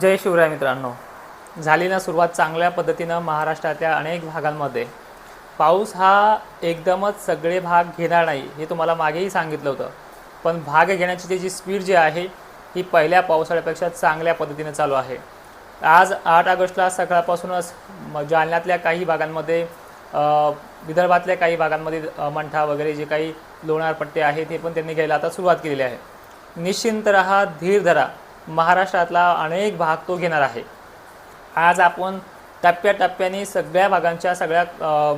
जय शिवराय मित्रांनो. झाली ना सुरुवात चांगल्या पद्धतीनं महाराष्ट्रातल्या अनेक भागांमध्ये. पाऊस हा एकदमच सगळे भाग घेणार नाही हे तुम्हाला मागेही सांगितलं होतं. पण भाग घेण्याची त्याची स्पीड जी आहे ही पहिल्या पावसाळ्यापेक्षा चांगल्या पद्धतीने चालू आहे. आज आठ ऑगस्टला सकाळपासूनच जालन्यातल्या काही भागांमध्ये विदर्भातल्या काही भागांमध्ये मंठा वगैरे जे काही लोणारपट्टे आहे आहेत पण त्यांनी घ्यायला आता सुरुवात केलेली आहे. निश्चिंत रहा धीर धरा. महाराष्ट्रातला अनेक भाग तो घेणार आहे. आज आपण टप्प्याटप्प्याने सगळ्या भागांच्या सगळ्या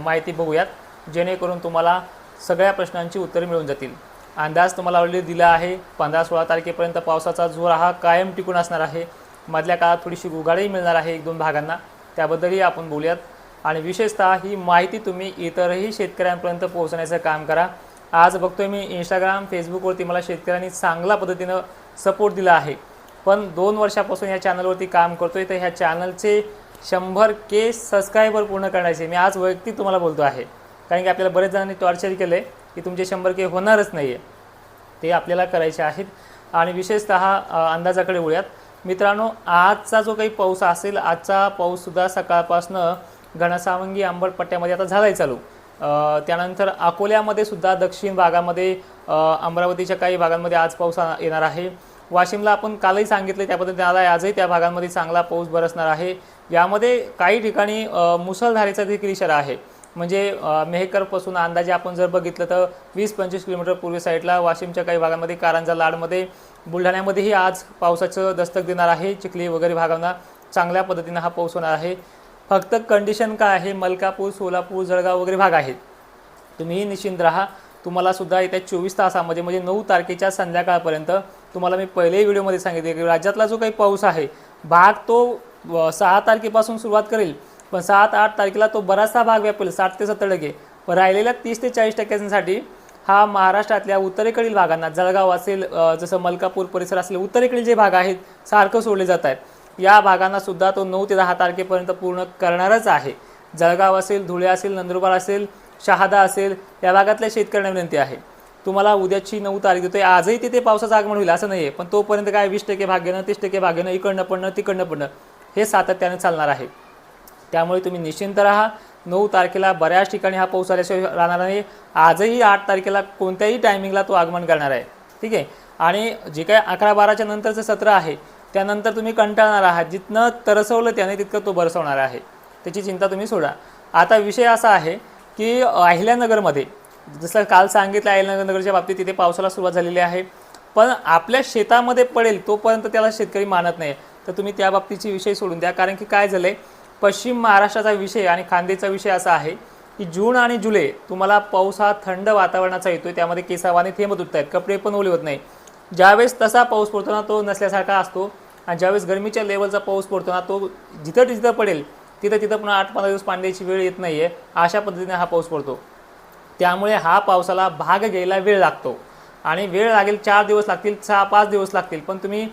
माहिती बघूयात जेणेकरून तुम्हाला सगळ्या प्रश्नांची उत्तरे मिळून जातील. अंदाज तुम्हाला ऑलरेडी दिला आहे पंधरा सोळा तारखेपर्यंत पावसाचा जोर हा कायम टिकून असणार आहे. मधल्या काळात थोडीशी उघाडही मिळणार आहे एक दोन भागांना. त्याबद्दलही आपण बोलूयात. आणि विशेषतः ही माहिती तुम्ही इतरही शेतकऱ्यांपर्यंत पोहोचण्याचं काम करा. आज बघतोय मी इंस्टाग्राम फेसबुकवरती मला शेतकऱ्यांनी चांगल्या पद्धतीनं सपोर्ट दिला आहे. पण दोन वर्षापासून या चॅनलवरती काम करतोय तर ह्या चॅनलचे शंभर के सबस्क्रायबर पूर्ण करण्याचे मी आज वैयक्तिक तुम्हाला बोलतो आहे. कारण की आपल्याला बरेच जणांनी टॉर्चर केलं आहे की तुमचे शंभर के होणारच नाही आहे ते आपल्याला करायचे आहेत. आणि विशेषतः अंदाजाकडे वळूयात. मित्रांनो आजचा जो काही पाऊस असेल आजचा पाऊससुद्धा सकाळपासनं घनसावंगी आंबट पट्ट्यामध्ये आता झाला आहे चालू त्यानंतर अकोल्यामध्ये सुद्धा दक्षिण भागामध्ये अमरावतीच्या काही भागांमध्ये आज पाऊस आ- येणार आहे. वाशिमला आपण कालही सांगितले त्या पद्धतीने आहे आजही त्या भागांमध्ये चांगला पाऊस बरसणार आहे. यामध्ये काही ठिकाणी मुसळधारेचा देखील इशारा आहे. म्हणजे मेहकरपासून अंदाजे आपण जर बघितलं तर वीस पंचवीस किलोमीटर पूर्वी साईडला वाशिमच्या काही भागांमध्ये कारंजा लाडमध्ये बुलढाण्यामध्येही आज पावसाचं दस्तक देणार आहे. चिखली वगैरे भागांना चांगल्या पद्धतीनं हा पाऊस होणार आहे. फक्त कंडिशन काय आहे? मलकापूर सोलापूर जळगाव वगैरे भाग आहेत. तुम्हीही निश्चिंत राहा. तुम्हाला सुद्धा येत्या चोवीस तासामध्ये म्हणजे नऊ तारखेच्या संध्याकाळपर्यंत तुम्हाला मी पहिल्याही व्हिडिओमध्ये सांगितले की राज्यातला जो काही पाऊस आहे भाग तो सहा तारखेपासून सुरुवात करेल. पण सात आठ तारखेला तो बराचसा भाग व्यापेल साठ ते सत्तर टक्के. पण राहिलेल्या तीस ते चाळीस टक्क्यांसाठी हा महाराष्ट्रातल्या उत्तरेकडील भागांना जळगाव असेल जसं मलकापूर परिसर असेल उत्तरेकडील जे भाग आहेत सारखं सोडले जात आहेत. या भागांना सुद्धा तो नऊ ते दहा तारखेपर्यंत पूर्ण करणारच आहे. जळगाव असेल धुळे असेल नंदुरबार असेल शहादा असेल या भागातल्या शेतकऱ्यांना विनंती आहे. तुम्हाला उद्याची नऊ तारीख देतोय. आजही तिथे पावसाचं आगमन होईल असं नाही आहे पण तोपर्यंत काय वीस टक्के भाग घेणं तीस टक्के भाग घेणं इकडनं पडणं तिकडनं पडणं हे सातत्याने चालणार आहे. त्यामुळे तुम्ही निश्चिंत राहा. नऊ तारखेला बऱ्याच ठिकाणी हा पाऊस आल्याशिवाय राहणार नाही. आजही आठ तारखेला कोणत्याही टायमिंगला तो आगमन करणार आहे. ठीक आहे? आणि जे काय अकरा बाराच्या नंतरचं सत्र आहे त्यानंतर तुम्ही कंटाळणार आहात. जिथनं तरसवलं त्याने तितकं तो बरसवणार आहे. त्याची चिंता तुम्ही सोडा. आता विषय असा आहे की अहिल्यानगरमध्ये जसं काल सांगितलं अहिल्यानगरच्या बाबतीत तिथे पावसाला सुरुवात झालेली आहे. पण आपल्या शेतामध्ये पडेल तोपर्यंत त्याला शेतकरी मानत नाही. तर तुम्ही त्या बाबतीची विषय सोडून द्या. कारण की काय झालं आहे पश्चिम महाराष्ट्राचा विषय आणि खांदेचा विषय असा आहे की जून आणि जुलै तुम्हाला पाऊस हा थंड वातावरणाचा येतोय. त्यामध्ये केसावाने थेंब उठत आहेत कपडे पण ओले होत नाही. ज्यावेळेस तसा पाऊस पडतो ना तो नसल्यासारखा असतो. आणि ज्यावेळेस गरमीच्या लेवलचा पाऊस पडतो ना तो जिथं जिथं पडेल तिथं तिथं पुन्हा आठ पंधरा दिवस पाण्याची वेळ येत नाही आहे अशा पद्धतीने हा पाऊस पडतो. त्यामुळे हा पावसाला भाग घ्यायला वेळ लागतो. आणि वेळ लागेल चार दिवस लागतील सहा पाच दिवस लागतील. पण तुम्ही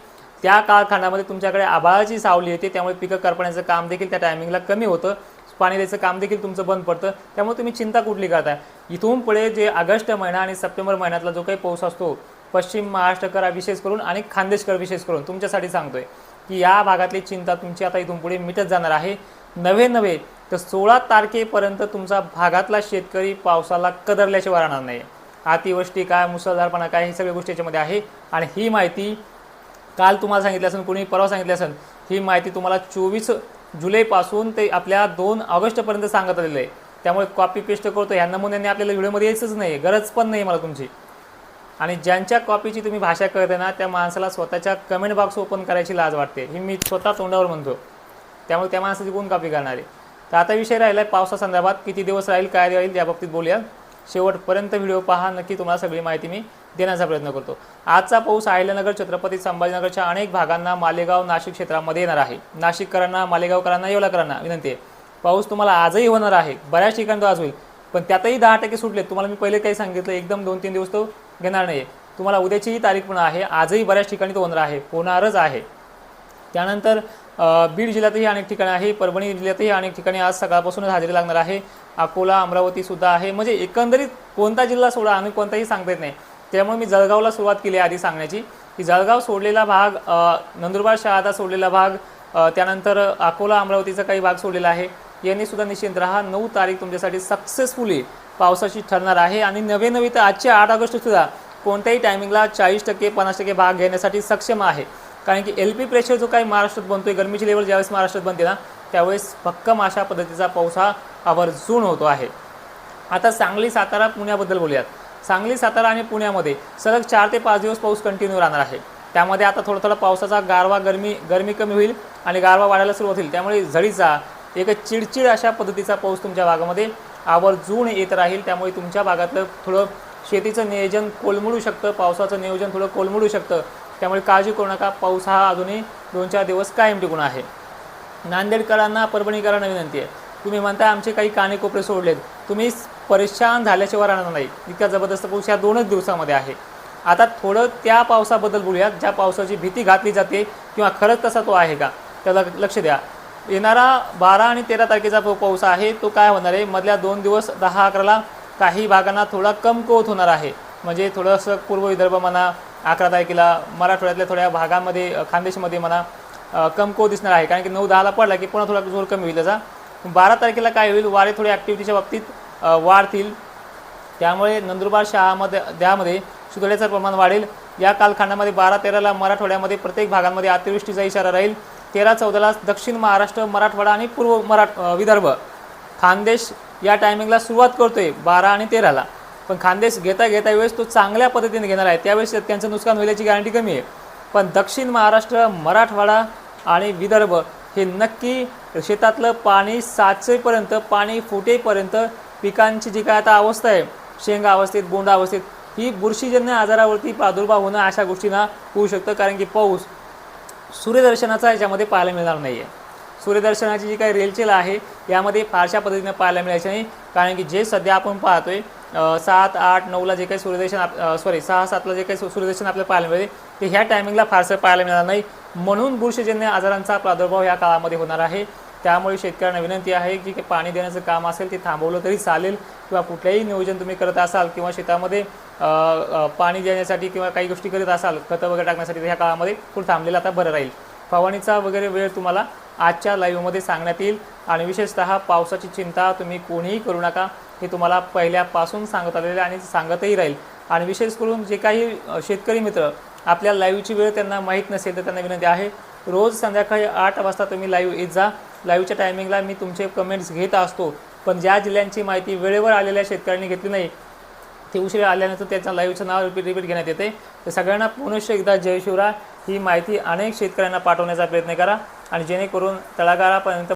त्या काळखंडामध्ये तुमच्याकडे आभाळाची सावली येते त्यामुळे पिकं करपण्याचं काम देखील त्या टायमिंगला कमी होतं. पाणी द्यायचं काम देखील तुमचं बंद पडतं. त्यामुळे तुम्ही चिंता कुठली करताय? इथून पुढे जे ऑगस्ट महिना आणि सप्टेंबर महिन्यातला जो काही पाऊस असतो पश्चिम महाराष्ट्रकर विशेष करून आणि खानदेशकर विशेष करून तुमच्यासाठी सांगतोय की या भागातली चिंता तुमची आता इथून पुढे मिटत जाणार आहे. नवे नव्हे तर सोळा तारखेपर्यंत तुमचा भागातला शेतकरी पावसाला कदरल्याशिवाय राहणार नाही. अतिवृष्टी काय मुसळधारपणा काय हे सगळ्या गोष्टी याच्यामध्ये आहे. आणि ही माहिती काल तुम्हाला सांगितलं असेल कोणी परवा सांगितलं असेल ही माहिती तुम्हाला चोवीस जुलैपासून ते आपल्या दोन ऑगस्टपर्यंत सांगत आलेलं आहे. त्यामुळे कॉपी पेस्ट करतो ह्या नमुन्याने आपल्याला व्हिडिओमध्ये यायचंच नाही गरज पण नाही मला तुमची. आणि ज्यांच्या कॉपीची तुम्ही भाषा करते ना त्या माणसाला स्वतःच्या कमेंट बॉक्स ओपन करायची लाज वाटते. ही मी स्वतः तोंडावर म्हणतो. त्यामुळे त्या माणसाची कोण कॉपी करणार आहे? तर आता विषय राहिला आहे पावसासंदर्भात. किती दिवस राहील काय राहील या बाबतीत बोलूया शेवटपर्यंत व्हिडिओ पहा नक्की तुम्हाला सगळी माहिती मी देण्याचा प्रयत्न करतो. आजचा पाऊस आहिल्यानगर छत्रपती संभाजीनगरच्या अनेक भागांना मालेगाव नाशिक क्षेत्रामध्ये येणार आहे. नाशिककरांना मालेगावकरांना येवलाकरांना विनंती आहे. पाऊस तुम्हाला आजही होणार आहे. बऱ्याच ठिकाणी तो आज होईल. पण त्यातही दहा टक्के सुटले तुम्हाला मी पहिले काही सांगितलं एकदम दोन तीन दिवस तो घेणार नाही तुम्हाला उद्याचीही तारीख पण आहे. आजही बऱ्याच ठिकाणी तो होणार आहे. होणारच आहे. त्यानंतर बीड जिल्ह्यातही अनेक ठिकाणी आहे. परभणी जिल्ह्यातही अनेक ठिकाणी आज सकाळपासूनच हजेरी लागणार आहे. अकोला अमरावतीसुद्धा आहे. म्हणजे एकंदरीत कोणता जिल्हा सोडा आम्ही कोणताही सांगता येत नाही. त्यामुळे मी जळगावला सुरुवात केली आहे आधी सांगण्याची. की जळगाव सोडलेला भाग नंदुरबार शहादा सोडलेला भाग त्यानंतर अकोला अमरावतीचा काही भाग सोडलेला आहे. यांनी सुद्धा निश्चिंत राहा. नऊ तारीख तुमच्यासाठी सक्सेसफुली पावसाची ठरणार आहे. आणि नवे नवे तर आजचे आठ ऑगस्ट सुद्धा कोणत्याही टायमिंगला चाळीस टक्के पन्नास टक्के भाग घेण्यासाठी सक्षम आहे. कारण की एल पी प्रेशर जो काही महाराष्ट्रात बनतो आहे गरमीची लेवल ज्यावेळेस महाराष्ट्रात बनते ना त्यावेळेस भक्कम अशा पद्धतीचा पाऊस हा आवर्जून होतो आहे. आता सांगली सातारा पुण्याबद्दल बोलूयात. सांगली सातारा आणि पुण्यामध्ये सलग चार ते पाच दिवस पाऊस कंटिन्यू राहणार आहे. त्यामध्ये आता थोडा थोडा पावसाचा गारवा गरमी गरमी कमी होईल आणि गारवा वाढायला सुरुवात होईल. त्यामुळे झडीचा एक चिडचिड अशा पद्धतीचा पाऊस तुमच्या भागामध्ये आवर्जून येत राहील. त्यामुळे तुमच्या भागातलं थोडं शेतीचं नियोजन कोलमडू शकतं पावसाचं नियोजन थोडं कोलमडू शकतं. त्यामुळे काळजी करू नका. पाऊस हा अजूनही दोन चार दिवस कायम टिकून आहे. नांदेडकरांना परभणीकरांना विनंती आहे. तुम्ही म्हणता आमचे काही कानेकोपरे सोडलेत. तुम्ही परेशान झाल्याशिवाय राहणार नाही. इतका जबरदस्त पाऊस या दोनच दिवसामध्ये आहे. आता थोडं त्या पावसाबद्दल बोलूयात. ज्या पावसाची भीती घातली जाते किंवा खरंच तसा तो आहे का? त्याला लक्ष द्या. येणारा बारा आणि तेरा तारखेचा जो पाऊस आहे तो काय होणार आहे? मधल्या दोन दिवस दहा अकराला काही भागांना थोडा कमकुवत होणार आहे. म्हणजे थोडंसं पूर्व विदर्भ म्हणा अकरा तारखेला मराठवाड्यातल्या थोड्या भागामध्ये खानदेशमध्ये म्हणा अ, दिसणार आहे. कारण की नऊ दहाला पडला की पुन्हा थोडा जोर कमी होईल त्याचा. बारा तारखेला काय होईल? वारे थोडे ॲक्टिव्हिटीच्या बाबतीत वाढतील. त्यामुळे नंदुरबार शहामध्ये त्यामध्ये सुतळ्याचं प्रमाण वाढेल. या कालखंडामध्ये बारा तेराला मराठवाड्यामध्ये प्रत्येक भागांमध्ये अतिवृष्टीचा इशारा राहील. तेरा चौदाला दक्षिण महाराष्ट्र मराठवाडा आणि पूर्व मराठ विदर्भ. खानदेश या टायमिंगला सुरुवात करतोय बारा आणि तेराला. पण खानदेश घेता घेता वेळेस तो चांगल्या पद्धतीने घेणार आहे. त्यावेळेस त्यांचं नुकसान होण्याची गॅरंटी कमी आहे. पण दक्षिण महाराष्ट्र मराठवाडा आणि विदर्भ हे नक्की शेतातलं पाणी साचेपर्यंत पाणी फुटेपर्यंत पिकांची जी काय आता अवस्था आहे शेंगा अवस्थेत बोंडा अवस्थेत ही बुरशीजन्य आजारावरती प्रादुर्भाव होणं अशा गोष्टींना होऊ शकतं. कारण की पाऊस सूर्यदर्शनाचा याच्यामध्ये पाहायला मिळणार नाही आहे सूर्यदर्शनाची जी काही रेलचेल आहे यामध्ये फारशा पद्धतीने पाहायला मिळायची नाही. कारण की जे सध्या आपण पाहतोय आहे सात आठ नऊला जे काही सूर्यदर्शन आप सॉरी सहा सातला जे काही सूर्यदर्शन आपल्याला पाहायला मिळते ते ह्या टायमिंगला फारसं पाहायला मिळणार नाही. म्हणून बुरशीजन्य आजारांचा प्रादुर्भाव या काळामध्ये होणार आहे. त्यामुळे शेतकऱ्यांना विनंती आहे की पाणी देण्याचं काम असेल ते थांबवलं तरी चालेल किंवा कुठलंही नियोजन तुम्ही करत असाल किंवा शेतामध्ये पाणी देण्यासाठी किंवा काही गोष्टी करत असाल खतं वगैरे टाकण्यासाठी ह्या काळामध्ये थोडं थांबलेलं आता बरं राहील. फवारणीचा वगैरे वेळ तुम्हाला आजच्या लाईव्हमध्ये सांगण्यात येईल. आणि विशेषतः पावसाची चिंता तुम्ही कोणीही करू नका. हे तुम्हाला पहिल्यापासून सांगत आलेलं आणि सांगतही राहील. आणि विशेष करून जे काही शेतकरी मित्र आपल्या लाईव्हची वेळ त्यांना माहीत नसेल तर त्यांना विनंती आहे रोज संध्याकाळी आठ वाजता तुम्ही लाईव्ह येत जा. लाईव्हच्या टायमिंगला मी तुमचे कमेंट्स घेत असतो. पण ज्या जिल्ह्यांची माहिती वेळेवर आलेल्या शेतकऱ्यांनी घेतली नाही ते उशिरा आल्यानंतर त्याचं लाईव्हचं नाव रिपीट रिपीट घेण्यात येते. तर सगळ्यांना पुनश्च एकदा जय शिवराय. ही माहिती अनेक शेतकऱ्यांना पाठवण्याचा प्रयत्न करा. आणि जेणेकरून तळागाळापर्यंत